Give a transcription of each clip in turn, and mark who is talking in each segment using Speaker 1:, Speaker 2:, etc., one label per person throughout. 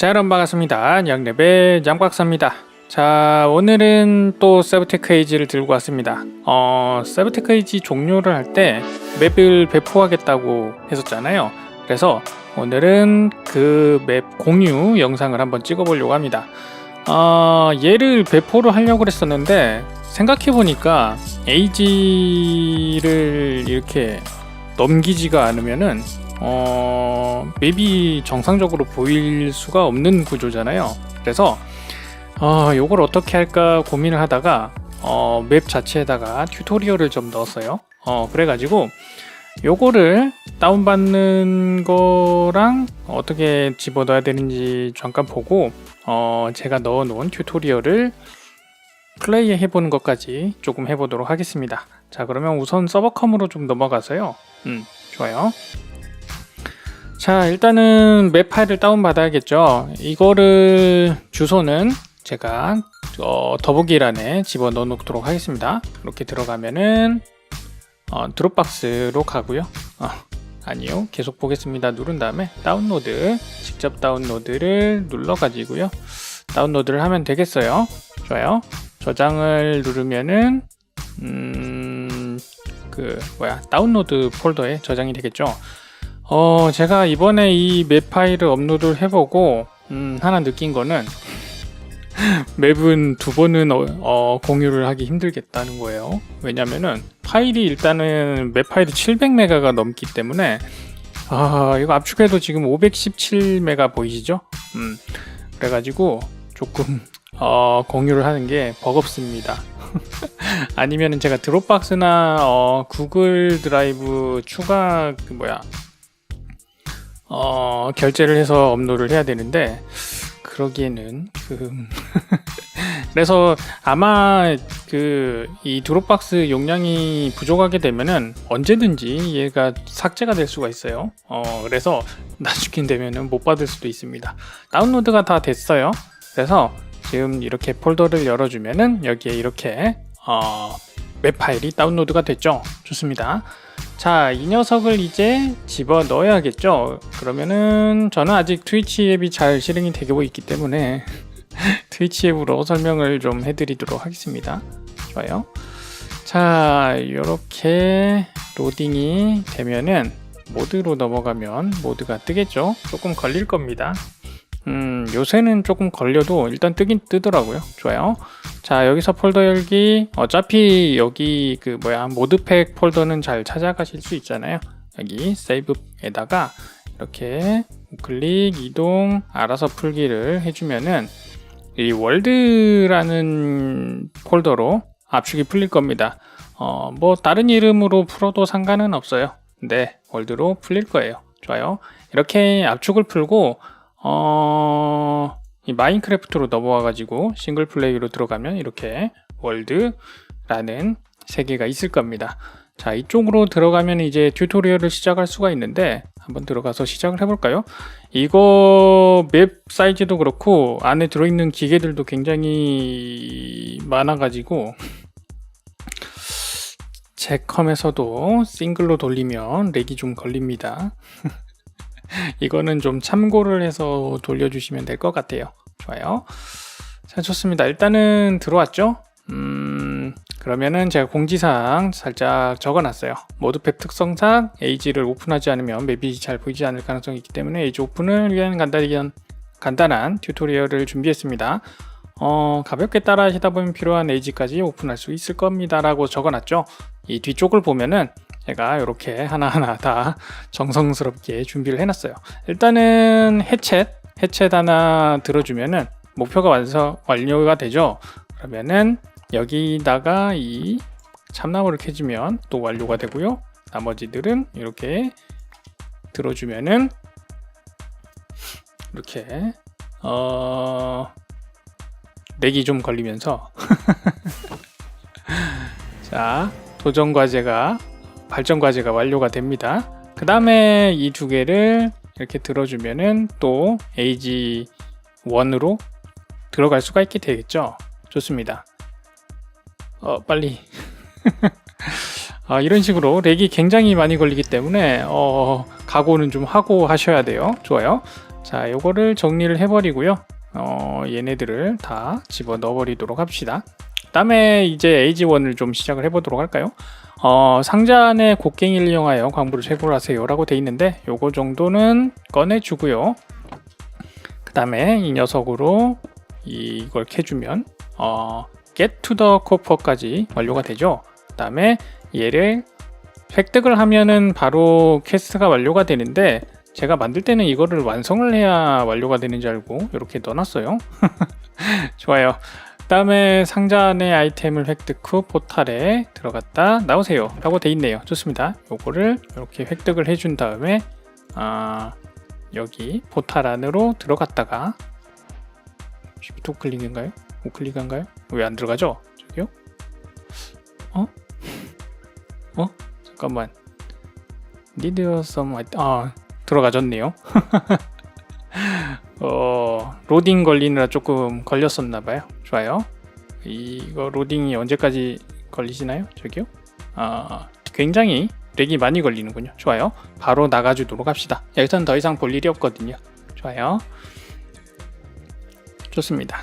Speaker 1: 자 여러분 반갑습니다. 양랩의 양박사입니다. 자 오늘은 또 세브테크 에이지를 들고 왔습니다. 어 세브테크 에이지 종료를 할 때 맵을 배포하겠다고 했었잖아요. 그래서 오늘은 그 맵 공유 영상을 한번 찍어 보려고 합니다. 어 얘를 배포를 하려고 했었는데 생각해 보니까 에이지를 이렇게 넘기지가 않으면은 어, 맵이 정상적으로 보일 수가 없는 구조잖아요. 그래서 어, 요걸 어떻게 할까 고민을 하다가 어, 맵 자체에다가 튜토리얼을 좀 넣었어요. 어, 그래가지고 요거를 다운받는 거랑 어떻게 집어넣어야 되는지 잠깐 보고 어, 제가 넣어놓은 튜토리얼을 플레이 해보는 것까지 조금 해보도록 하겠습니다. 자 그러면 우선 서버컴으로 좀 넘어가서요. 음 좋아요. 자 일단은 맵 파일을 다운받아야겠죠. 이거를 주소는 제가 어, 더보기란에 집어 넣어 놓도록 하겠습니다. 이렇게 들어가면은 어, 드롭박스로 가고요. 어, 아니요. 계속 보겠습니다. 누른 다음에 다운로드 직접 다운로드를 눌러 가지고요. 다운로드를 하면 되겠어요. 좋아요. 저장을 누르면은 음 그 뭐야 다운로드 폴더에 저장이 되겠죠 어, 제가 이번에 이 맵 파일을 업로드를 해보고, 음, 하나 느낀 거는, 맵은 두 번은 어, 어, 공유를 하기 힘들겠다는 거예요. 왜냐면은, 파일이 일단은 맵 파일이 700메가가 넘기 때문에, 아, 이거 압축해도 지금 517메가 보이시죠? 음, 그래가지고, 조금, 어, 공유를 하는 게 버겁습니다. 아니면은 제가 드롭박스나 어, 구글 드라이브 추가 그 뭐야 어, 결제를 해서 업로드를 해야 되는데 그러기에는 그 그래서 아마 그 이 드롭박스 용량이 부족하게 되면은 언제든지 얘가 삭제가 될 수가 있어요. 어, 그래서 나중에 되면은 못 받을 수도 있습니다. 다운로드가 다 됐어요. 그래서 지금 이렇게 폴더를 열어주면은 여기에 이렇게 어, 웹 파일이 다운로드가 됐죠. 좋습니다. 자, 이 녀석을 이제 집어 넣어야겠죠. 그러면은 저는 아직 트위치 앱이 잘 실행이 되고 있기 때문에 트위치 앱으로 설명을 좀 해드리도록 하겠습니다. 좋아요. 자, 이렇게 로딩이 되면은 모드로 넘어가면 모드가 뜨겠죠. 조금 걸릴 겁니다. 음, 요새는 조금 걸려도 일단 뜨긴 뜨더라고요. 좋아요. 자, 여기서 폴더 열기. 어차피 여기 그 뭐야, 모드팩 폴더는 잘 찾아가실 수 있잖아요. 여기 세이브에다가 이렇게 클릭, 이동, 알아서 풀기를 해주면은 이 월드라는 폴더로 압축이 풀릴 겁니다. 어, 뭐 다른 이름으로 풀어도 상관은 없어요. 네, 월드로 풀릴 거예요. 좋아요. 이렇게 압축을 풀고 어, 이 마인크래프트로 넘어와가지고 싱글 플레이로 들어가면 이렇게 월드라는 세계가 있을 겁니다. 자, 이쪽으로 들어가면 이제 튜토리얼을 시작할 수가 있는데 한번 들어가서 시작을 해볼까요? 이거 맵 사이즈도 그렇고 안에 들어있는 기계들도 굉장히 많아가지고 제 컴에서도 싱글로 돌리면 렉이 좀 걸립니다. 이거는 좀 참고를 해서 돌려주시면 될 것 같아요. 좋아요. 자, 좋습니다. 일단은 들어왔죠? 음, 그러면은 제가 공지사항 살짝 적어놨어요. 모드팩 특성상 에이지를 오픈하지 않으면 맵이 잘 보이지 않을 가능성이 있기 때문에 에이지 오픈을 위한 간단한, 간단한 튜토리얼을 준비했습니다. 어, 가볍게 따라 하시다 보면 필요한 에이지까지 오픈할 수 있을 겁니다. 라고 적어놨죠. 이 뒤쪽을 보면은 제가 이렇게 하나하나 다 정성스럽게 준비를 해놨어요. 일단은 해챗, 해챗 하나 들어주면은 목표가 완성, 완료가 되죠. 그러면은 여기다가 이 참나무를 캐주면 또 완료가 되고요. 나머지들은 이렇게 들어주면은 이렇게 어 렉이 좀 걸리면서 자 도전 과제가 발전 과제가 완료가 됩니다. 그 다음에 이 두 개를 이렇게 들어주면은 또 AG1으로 들어갈 수가 있게 되겠죠. 좋습니다. 어, 빨리. 아, 이런 식으로 렉이 굉장히 많이 걸리기 때문에 어, 각오는 좀 하고 하셔야 돼요. 좋아요. 자, 요거를 정리를 해버리고요. 어, 얘네들을 다 집어 넣어버리도록 합시다. 다음에 이제 AG1을 좀 시작을 해보도록 할까요? 어, 상자 안에 곡괭이를 이용하여 광부를 채굴하세요 라고 돼 있는데 요거 정도는 꺼내주고요. 그 다음에 이 녀석으로 이걸 캐주면 어, get to the copper까지 완료가 되죠. 그 다음에 얘를 획득을 하면은 바로 퀘스트가 완료가 되는데 제가 만들 때는 이거를 완성을 해야 완료가 되는 줄 알고 이렇게 넣어놨어요. 좋아요. 다음에 상자 안에 아이템을 획득 후 포탈에 들어갔다 나오세요 라고 돼 있네요 좋습니다 요거를 이렇게 획득을 해준 다음에 아, 여기 포탈 안으로 들어갔다가 쉬프트 클릭인가요? 우클릭인가요? 왜 안 들어가죠? 저기요? 어? 어? 잠깐만 need some 아 들어가졌네요 어 로딩 걸리느라 조금 걸렸었나봐요 좋아요. 이거 로딩이 언제까지 걸리시나요? 저기요? 아 굉장히 렉이 많이 걸리는군요. 좋아요. 바로 나가주도록 합시다. 여기선 더 이상 볼 일이 없거든요. 좋아요. 좋습니다.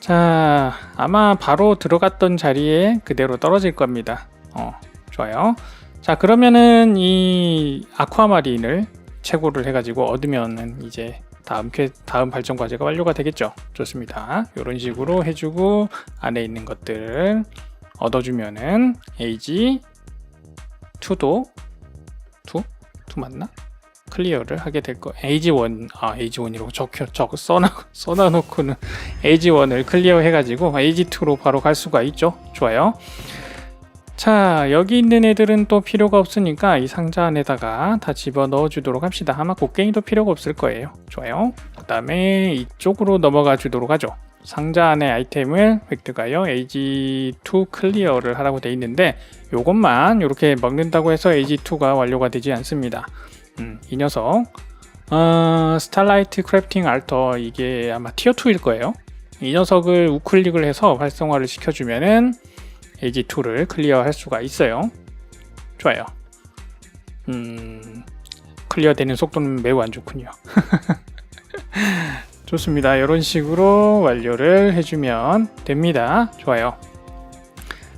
Speaker 1: 자 아마 바로 들어갔던 자리에 그대로 떨어질 겁니다. 어 좋아요. 자 그러면은 이 아쿠아마린을 채굴을 해가지고 얻으면은 이제 다음 퀘, 다음 발전 과제가 완료가 되겠죠. 좋습니다. 이런 식으로 해주고 안에 있는 것들을 얻어주면은 AG 2도 2? 2 맞나? 클리어를 하게 될 거. AG1 아 AG1이라고 적혀 적 써놔 써놔놓고는 AG1을 클리어 해가지고 AG2로 바로 갈 수가 있죠. 좋아요. 자 여기 있는 애들은 또 필요가 없으니까 이 상자 안에다가 다 집어 넣어 주도록 합시다. 아마 곡괭이도 필요가 없을 거예요. 좋아요. 그 다음에 이쪽으로 넘어가 주도록 하죠. 상자 안에 아이템을 획득하여 AG2 클리어를 하라고 되어 있는데 요것만 이렇게 먹는다고 해서 AG2가 완료가 되지 않습니다. 음, 이 녀석. 어, 스타라이트 크래프팅 알터 이게 아마 티어2일 거예요. 이 녀석을 우클릭을 해서 활성화를 시켜주면은 AG2를 클리어할 수가 있어요. 좋아요. 음, 클리어되는 속도는 매우 안 좋군요. 좋습니다. 이런 식으로 완료를 해주면 됩니다. 좋아요.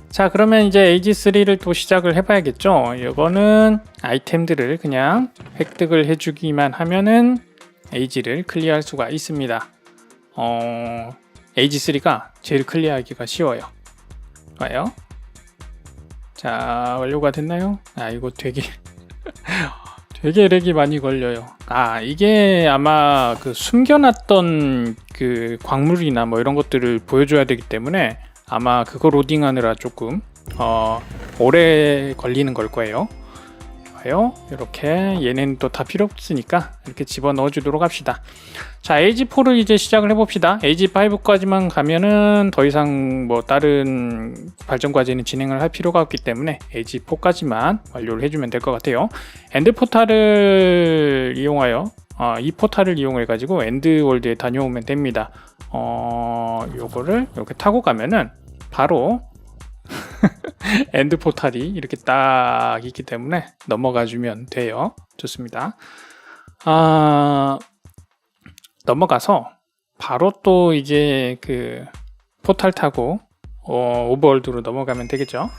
Speaker 1: 자, 그러면 이제 AG3를 또 시작을 해봐야겠죠. 이거는 아이템들을 그냥 획득을 해주기만 하면은 AG를 클리어할 수가 있습니다. 어, AG3가 제일 클리어하기가 쉬워요. 봐요. 자, 완료가 됐나요? 아, 이거 되게 되게 렉이 많이 걸려요. 아, 이게 아마 그 숨겨놨던 그 광물이나 뭐 이런 것들을 보여줘야 되기 때문에 아마 그거 로딩하느라 조금 어, 오래 걸리는 걸 거예요. 봐요. 이렇게 얘는 또 다 필요 없으니까 이렇게 집어 넣어 주도록 합시다. 자, AG4를 이제 시작을 해봅시다. AG5까지만 가면은 더 이상 뭐 다른 발전 과제는 진행을 할 필요가 없기 때문에 AG4까지만 완료를 해주면 될 것 같아요. 엔드 포탈을 이용하여 어, 이 포탈을 이용해 가지고 엔드 월드에 다녀오면 됩니다. 어, 요거를 이렇게 타고 가면은 바로 엔드 포탈이 이렇게 딱 있기 때문에 넘어가 주면 돼요. 좋습니다. 아, 넘어가서 바로 또 이제 그 포탈 타고 어, 오버월드로 넘어가면 되겠죠.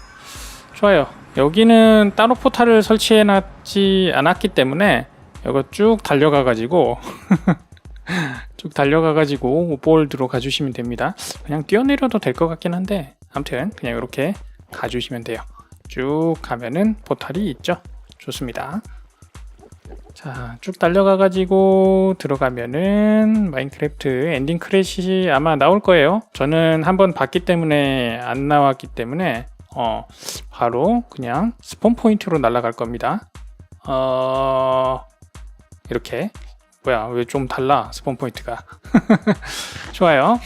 Speaker 1: 좋아요. 여기는 따로 포탈을 설치해 놨지 않았기 때문에 이거 쭉 달려가 가지고 쭉 달려가 가지고 오버월드로 가주시면 됩니다. 그냥 뛰어내려도 될 것 같긴 한데 아무튼 그냥 이렇게 가주시면 돼요. 쭉 가면은 포탈이 있죠. 좋습니다. 자, 쭉 달려가 가지고 들어가면은 마인크래프트 엔딩 크래시 아마 나올 거예요. 저는 한번 봤기 때문에 안 나왔기 때문에 어, 바로 그냥 스폰 포인트로 날아갈 겁니다. 어, 이렇게 뭐야 왜 좀 달라 스폰 포인트가 좋아요.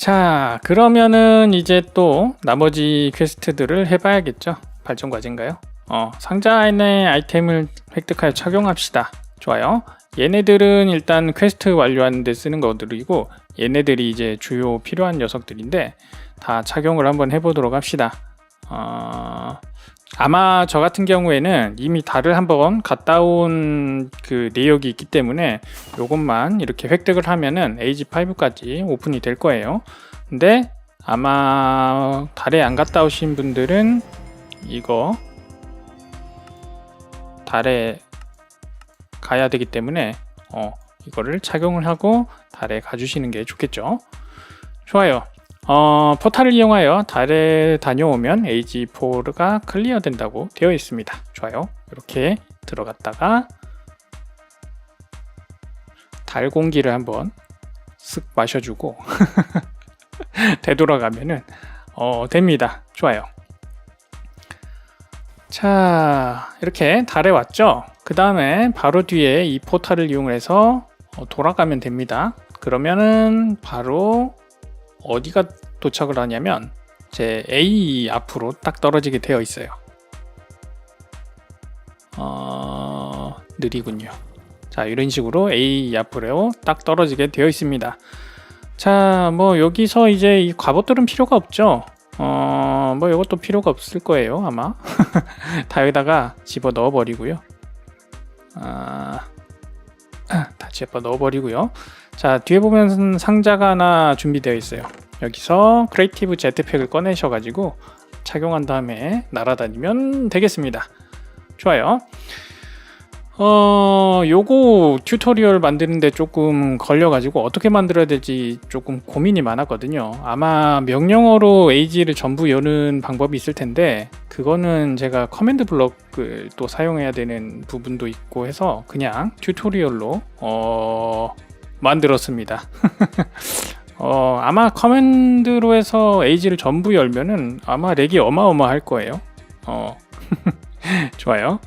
Speaker 1: 자, 그러면은 이제 또 나머지 퀘스트들을 해봐야겠죠. 발전 과제인가요? 어, 상자 안에 아이템을 획득하여 착용합시다. 좋아요. 얘네들은 일단 퀘스트 완료하는 데 쓰는 것들이고 얘네들이 이제 주요 필요한 녀석들인데 다 착용을 한번 해보도록 합시다. 어, 아마 저 같은 경우에는 이미 달을 한번 갔다 온 그 내역이 있기 때문에 요것만 이렇게 획득을 하면은 AG5까지 오픈이 될 거예요. 근데 아마 달에 안 갔다 오신 분들은 이거 달에 가야 되기 때문에 어, 이거를 착용을 하고 달에 가주시는 게 좋겠죠. 좋아요. 어, 포탈을 이용하여 달에 다녀오면 AG4가 클리어 된다고 되어 있습니다. 좋아요. 이렇게 들어갔다가 달 공기를 한번 쓱 마셔주고 되돌아가면은 어, 됩니다. 좋아요. 자, 이렇게 달에 왔죠? 그 다음에 바로 뒤에 이 포탈을 이용해서 어, 돌아가면 됩니다. 그러면은 바로 어디가 도착을 하냐면 제 A 앞으로 딱 떨어지게 되어 있어요. 어, 느리군요. 자, 이런 식으로 A 앞으로 딱 떨어지게 되어 있습니다. 자, 뭐 여기서 이제 이 갑옷들은 필요가 없죠. 어, 뭐 이것도 필요가 없을 거예요, 아마. 다 여기다가 집어 넣어 버리고요. 아, 다 집어 넣어 버리고요. 자, 뒤에 보면 상자가 하나 준비되어 있어요. 여기서 크리에이티브 제트팩을 꺼내셔 가지고 착용한 다음에 날아다니면 되겠습니다. 좋아요. 어, 요거 튜토리얼 만드는데 조금 걸려가지고 어떻게 만들어야 될지 조금 고민이 많았거든요. 아마 명령어로 에이지를 전부 여는 방법이 있을 텐데, 그거는 제가 커맨드 블럭을 또 사용해야 되는 부분도 있고 해서 그냥 튜토리얼로, 어, 만들었습니다. 어, 아마 커맨드로 해서 에이지를 전부 열면은 아마 렉이 어마어마할 거예요. 어, 좋아요.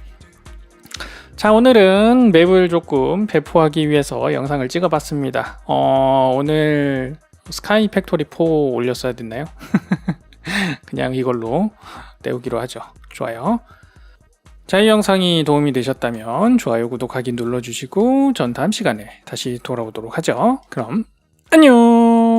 Speaker 1: 자 오늘은 맵을 조금 배포하기 위해서 영상을 찍어봤습니다. 어, 오늘 스카이 팩토리 4 올렸어야 됐나요? 그냥 이걸로 내우기로 하죠. 좋아요. 자, 이 영상이 도움이 되셨다면 좋아요, 구독하기 눌러주시고 전 다음 시간에 다시 돌아오도록 하죠. 그럼 안녕!